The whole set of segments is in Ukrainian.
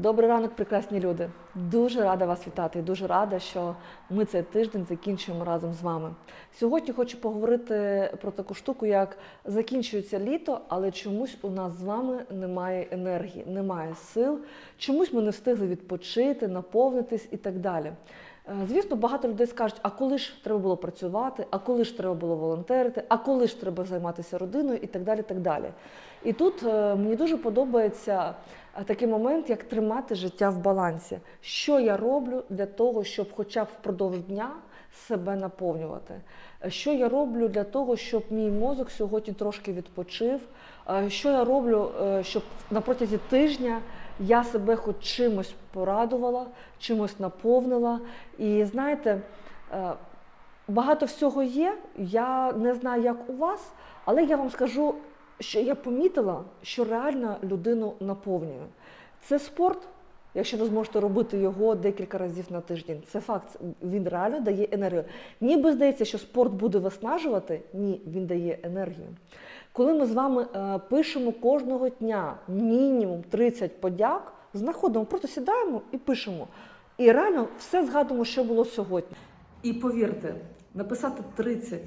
Добрий ранок, прекрасні люди. Дуже рада вас вітати і дуже рада, що ми цей тиждень закінчуємо разом з вами. Сьогодні хочу поговорити про таку штуку, як закінчується літо, але чомусь у нас з вами немає енергії, немає сил, чомусь ми не встигли відпочити, наповнитись і так далі. Е, Звісно, багато людей скажуть, а коли ж треба було працювати, а коли ж треба було волонтерити, а коли ж треба займатися родиною і так далі. так далі. І тут е, мені дуже подобається е, такий момент, як тримати життя в балансі. Що я роблю для того, щоб хоча б впродовж дня себе наповнювати? Що я роблю для того, щоб мій мозок сьогодні трошки відпочив? Е, Що я роблю, е, щоб на протязі тижня я себе хоч чимось порадувала, чимось наповнила. І знаєте, е, багато всього є. Я не знаю, як у вас, але я вам скажу, що я помітила, що реально людину наповнює. Це спорт. Якщо ви зможете робити його декілька разів на тиждень, це факт. Він реально дає енергію. Ніби здається, що спорт буде виснажувати. Ні, він дає енергію. Коли ми з вами е, пишемо кожного дня мінімум 30 подяк, знаходимо, просто сідаємо і пишемо. І реально все згадуємо, що було сьогодні. І повірте, написати 30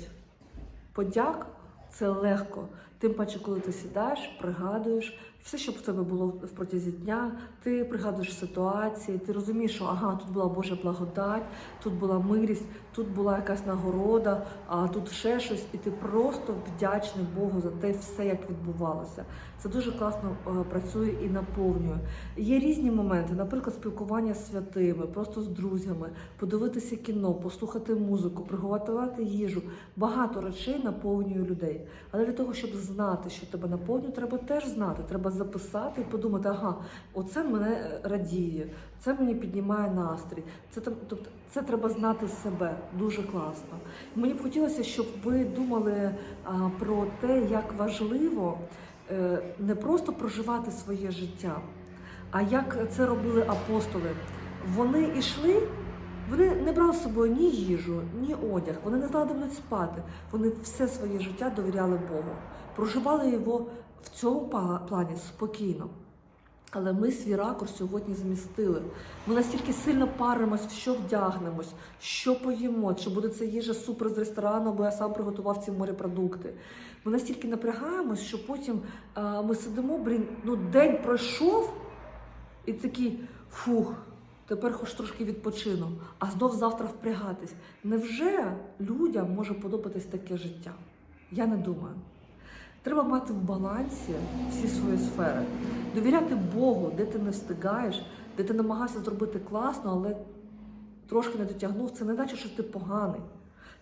подяк це легко. Тим паче, коли ти сідаєш, пригадуєш все, що в тебе було в протязі дня, ти пригадуєш ситуації, ти розумієш, що ага, тут була Божа благодать, тут була милість, тут була якась нагорода, а тут ще щось, і ти просто вдячний Богу за те все, як відбувалося. Це дуже класно е, працює і наповнює. Є різні моменти, наприклад, спілкування з святими, просто з друзями, подивитися кіно, послухати музику, приготувати їжу. Багато речей наповнює людей. Але для того, щоб знати, що тебе наповнює, треба теж знати. Треба записати і подумати, ага, оце мене е, радіє, це мені піднімає настрій. Це тобто, це треба знати себе дуже класно. Мені б хотілося, щоб ви думали а, про те, як важливо е, не просто проживати своє життя, а як це робили апостоли. Вони йшли. Вони не брали з собою ні їжу, ні одяг. Вони не знали, де будуть спати. Вони все своє життя довіряли Богу, проживали його в цьому плані спокійно. Але ми свій ракурс сьогодні змістили. Ми настільки сильно паримось, в що вдягнемось, що поїмо, чи буде це їжа супер з ресторану, бо я сам приготував ці морепродукти. Ми настільки напрягаємось, що потім а, ми сидимо, блін, ну день пройшов, і такий фух, тепер хоч трошки відпочину, а знов завтра впрягатись. Невже людям може подобатись таке життя? Я не думаю. Треба мати в балансі всі свої сфери, довіряти Богу, де ти не встигаєш, де ти намагався зробити класно, але трошки не дотягнув. Це не значить, що ти поганий.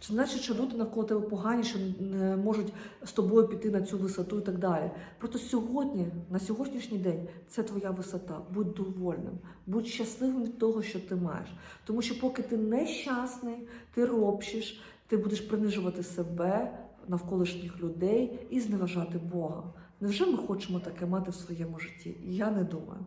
Не значить, що люди навколо тебе погані, що не можуть з тобою піти на цю висоту і так далі. Просто сьогодні, на сьогоднішній день, це твоя висота. Будь довольним, будь щасливим від того, що ти маєш. Тому що поки ти нещасний, ти робчиш, ти будеш принижувати себе, навколишніх людей і зневажати Бога. Невже ми хочемо таке мати в своєму житті? Я не думаю.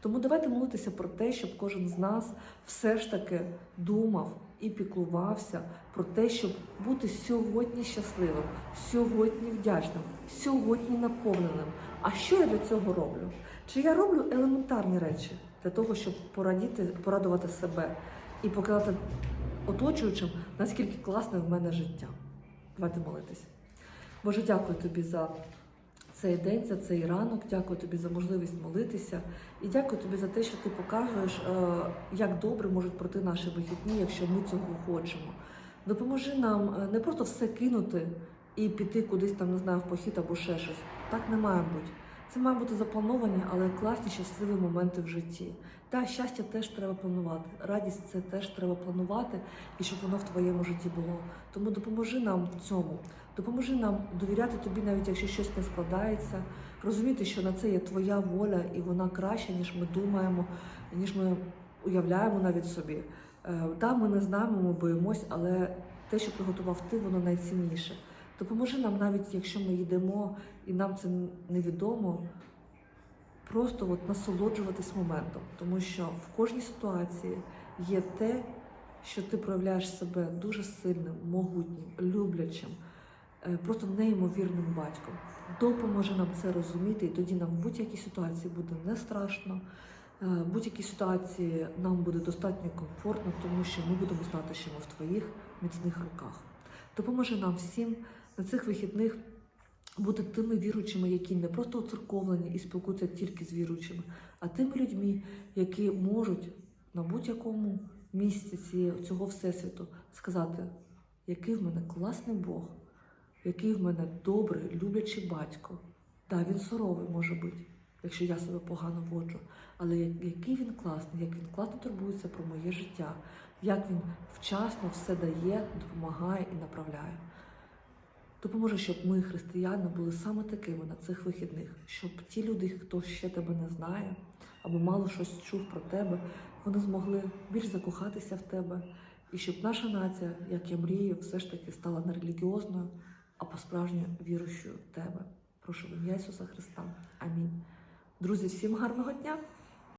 Тому давайте молитися про те, щоб кожен з нас все ж таки думав і піклувався про те, щоб бути сьогодні щасливим, сьогодні вдячним, сьогодні наповненим. А що я для цього роблю? Чи я роблю елементарні речі для того, щоб порадіти, порадувати себе і показати оточуючим, наскільки класне в мене життя? Давайте молитись. Боже, дякую тобі за цей день, за цей ранок. Дякую тобі за можливість молитися. І дякую тобі за те, що ти показуєш, е, як добре можуть пройти наші вихідні, якщо ми цього хочемо. Допоможи нам е, не просто все кинути і піти кудись там, не знаю, в похід або ще щось. Так не має бути. Це має бути заплановані, але класні, щасливі моменти в житті. Та щастя теж треба планувати. Радість це теж треба планувати, і щоб воно в твоєму житті було. Тому допоможи нам в цьому. Допоможи нам довіряти тобі, навіть якщо щось не складається, розуміти, що на це є твоя воля, і вона краща, ніж ми думаємо, ніж ми уявляємо навіть собі. Е, Да, ми не знаємо, ми боїмось, але те, що приготував ти, воно найцінніше. Допоможи нам, навіть якщо ми йдемо і нам це невідомо, просто от насолоджуватись моментом, тому що в кожній ситуації є те, що ти проявляєш себе дуже сильним, могутнім, люблячим, е, просто неймовірним батьком. Допоможе нам це розуміти, і тоді нам в будь-якій ситуації буде не страшно, Е, В будь-якій ситуації нам буде достатньо комфортно, тому що ми будемо знати, що ми в твоїх міцних руках. Допоможи нам всім на цих вихідних бути тими віруючими, які не просто оцерковлені і спілкуються тільки з віруючими, а тими людьми, які можуть на будь-якому місці цього всесвіту сказати, який в мене класний Бог, який в мене добрий, люблячий батько. Так, він суровий може бути, якщо я себе погано воджу, але який він класний, як він класно турбується про моє життя, як він вчасно все дає, допомагає і направляє. Допоможе, щоб ми, християни, були саме такими на цих вихідних, щоб ті люди, хто ще тебе не знає, або мало щось чув про тебе, вони змогли більш закохатися в тебе, і щоб наша нація, як я мрію, все ж таки стала не релігіозною, а по-справжньо віруючою в тебе. Прошу в ім'я Ісуса Христа. Амінь. Друзі, всім гарного дня!